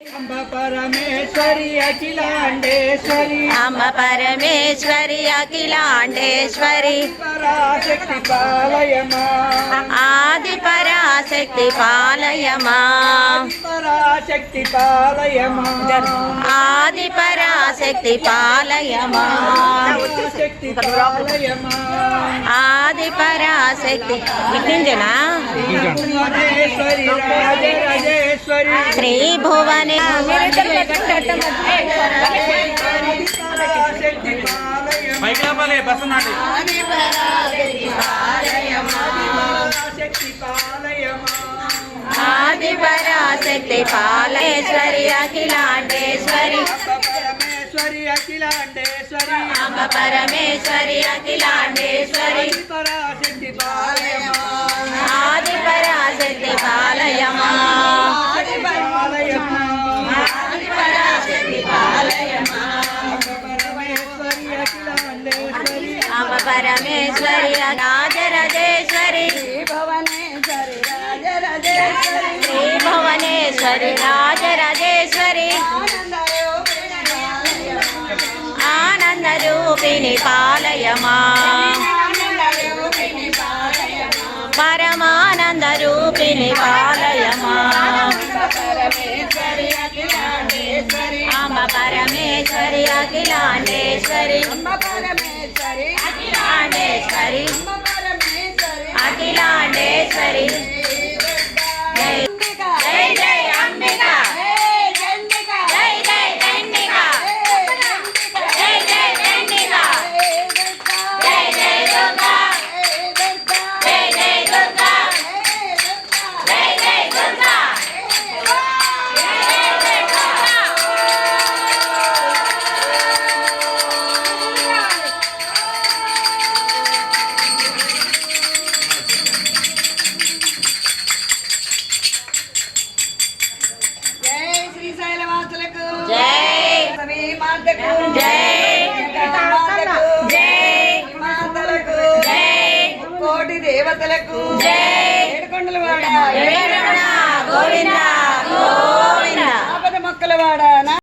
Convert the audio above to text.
అంబ పరమేశ్వరి అఖిలాండేశ్వరి. అమ్మ పరమేశ్వరి అఖిలాండేశ్వరి. పరాశక్తి పాలయమా ఆది పరాశక్తి పాలయమా పరాశక్తి పాలయమా ఆది పరాశక్తి పాలయమా శక్తి పాలయమా ఆది పరాశక్తి రాజేశ్వరి రాజరాజేశ్వరి శ్రీ భువనే ఆది పరాశక్తి పాలేశ్వరి అఖిలాండేశ్వరి. పరమేశ్వరి అఖిలాండేశ్వరి. పరమేశ్వరి అఖిలాండేశ్వరి. అఖిలాండేశ్వరి అమ్మ పరమేశ్వరి రాజరాజేశ్వరి శ్రీ భువనేశ్వరి రాజరాజేశ్వరి ఆనంద రూపిణి పాలయమా. పరమానంద రూపిణి పాలయమా అమ్మ పరమేశ్వరి అఖిలాండేశ్వరి అఖిలాండేశ్వరి అఖిలాండేశ్వరి దేవతలకు జై ఏడుకొండల వాడ రమణ గోవింద గోవింద. ఆపద మొక్కల వాడ నా